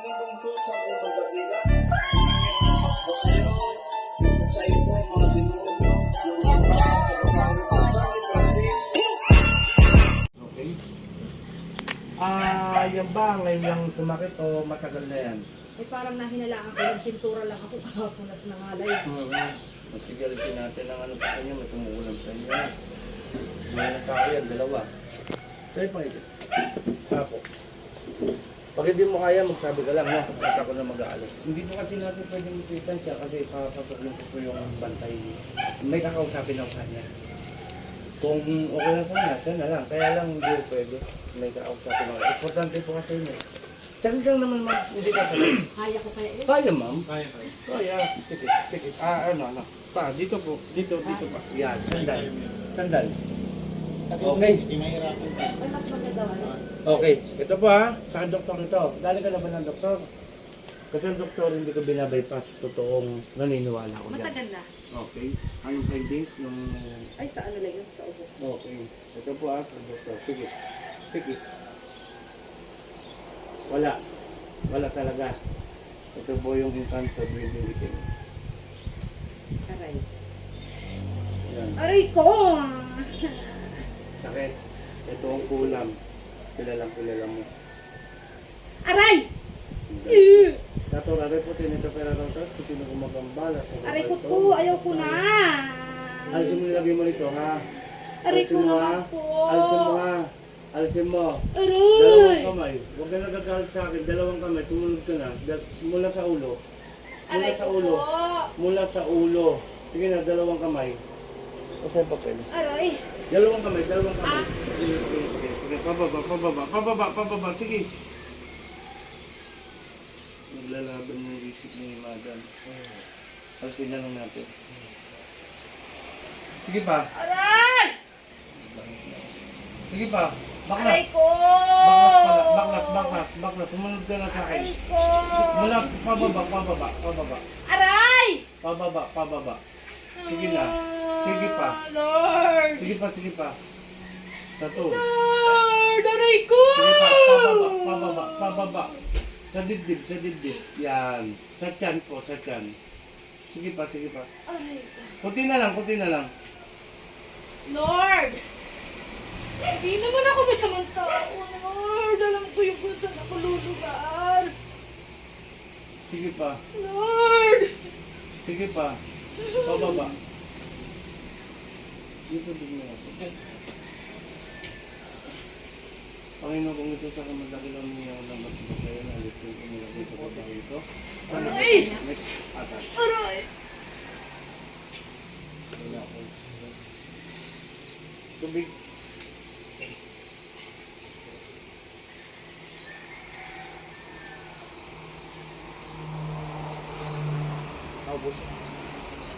Ah, yan ba ngayon lang sumakit o matagal na yan? Eh parang nahinalaan ko, nagpintura lang ako kahapon at nangalay. Mm-hmm. Masigalitin natin ang ano pa sa inyo, may tumuulam sa inyo. May nakako yan, dalawa. Sa'yo pa ito. Ako. Pag hindi mo kaya, magsabi ka lang, ha? At ako na mag-aalis. Hindi po kasi natin pwedeng ipitan siya kasi papasok yung po yung bantay. May kakausapin ako sa kanya. Kung okay lang sa kanya, siya na lang. Kaya lang hindi ko pwede. May kakausapin ako. Importante po kasi yun eh. Saglit lang naman mag hindi ka pwede. Kaya ko kaya yun. Kaya ma'am. Kaya, kaya. Kaya. Tikit, tikit. Ah, ano, ano. Pa, dito po. Dito, dito pa. Yan, sandal. Sandal. Okay. Hindi mahirapan ka. Ay, mas maganda? Okay. Ito po ha. Sa doktor ito. Galing ka na ba ng doktor? Kasi ang doktor hindi ko binabypass. Totoong naniniwala ko dyan. Matagal na. Okay. Anong findings ng... Ay, sa ano lang yun? Sa ubo. Okay. Ito po ha, sa doktor. Tikit. Tikit. Wala. Wala talaga. Ito po yung inkanto breathing itim. Aray. Yan. Aray ko! Sakit. Ito ang kulam. Kilalang kilala mo. Aray! Sa to, aray po tinito pera ng tas kung sino gumagambala. Aray ko po! Ayaw ko na! Alisin mo nilagay mo nito, ha? Aray ko naman po! Alisin mo, ha? Alisin mo. Dalawang Aray! kamay. Huwag ka nagagalit sa akin. Dalawang kamay. Sumunod ka na. Mula sa ulo. Mula sa ulo. Mula sa ulo. Sige na, dalawang kamay. O sa papel. Aray! Dalawang kamay, dalawang kamay. Ah. Sige, sige, sige. Sige, pababa, pababa, pababa, pababa. Sige. Naglalaban yung isip ni Madam. Na lang natin. Sige pa. Aray! Sige pa. Baklas. Aray ko! Baklas. Baklas, baklas, baklas. Sumunod ka na sa akin. Aray ko! Mula, pababa, pababa, pababa. Aray! Pababa, pababa. Sige na. Sige pa. Lord! Sige pa, sige pa. Sa to. Lord! Aray ko! Sige pa, pababa, pababa, pababa. Sa dibdib, sa dibdib. Yan. Sa tiyan po, sa tiyan. Sige pa, sige pa. Aray ko. Kunti na lang, kunti na lang. Lord! Hindi naman ako masamang tao, Lord. Alam ko yung kung saan ako lulugar. Sige pa, Lord! sige pa. Pababa. Dito din mo ako. Panginoon, kung isa sa kamadaki lang niya na mas masaya na alisin ko nilagay sa babae ito. Sana Ay! next atas. Aray! Wala ako. Tubig. Ubus.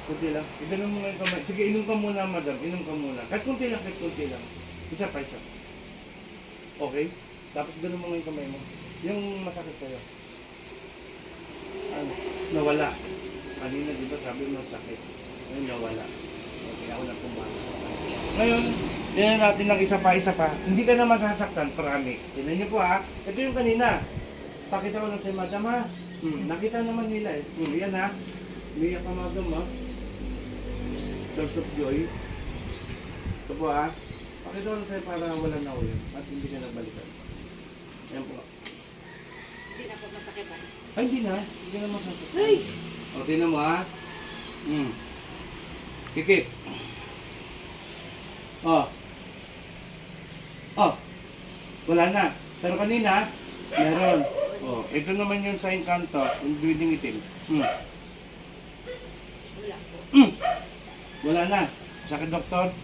Kunti lang. Iganon mo yung kamay. Sige, inom ka muna, madam. Inom ka muna. Kahit kunti lang, kahit kunti lang. Isa pa, isa. Okay? Tapos ganun mo yung kamay mo. Yung masakit sa'yo. Ano? Nawala. Kanina, di ba, sabi mo sakit. Ngayon, nawala. Okay, ako na pumala. Ngayon, Tingnan natin ng isa pa, isa pa. Hindi ka na masasaktan, promise. Tingnan niyo po ha. Ito yung kanina. Pakita ko lang sa madam ha. Hmm, nakita naman nila eh. Hmm, yan ha. Umiyak ka madam ha. Source of joy. Ito po ha. Pakita ko sa'yo para wala na ulit. At hindi ka nabalikan. Yan po. Hindi na po masakit ah. Ay, hindi na. Hindi na masasaktan. Ay! O, tingnan mo ha. Hmm. Kikip. Oh. Oh. Wala na. Pero kanina, meron. Oh, ito naman yung sa Encanto, yung breathing itim. Hmm. Wala po. Hmm. Wala na. Sakit doktor?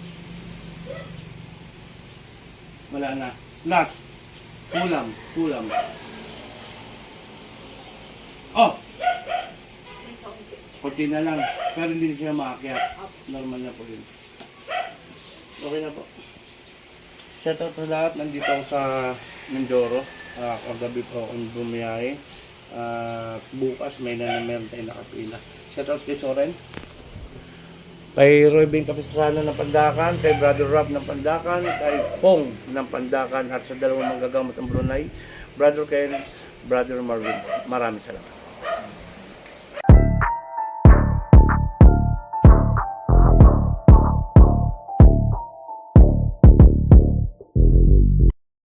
Wala na. Last. Kulang. Kulang. Oh! Kunti na lang. Pero hindi siya maakyat. Normal na po yun. Okay na po. Shoutout sa lahat. Nandito ako sa Mindoro. Uh, kagabi po akong bumiyahe. Ah, bukas may na meron tayo nakapila. Shoutout kay Soren. Kay Bing Capistrano ng Pandakan, kay Brother Rob ng Pandakan, kay Pong ng Pandakan at sa dalawang manggagamot ng Brunei. Brother Ken Brother Marvin, maraming salamat.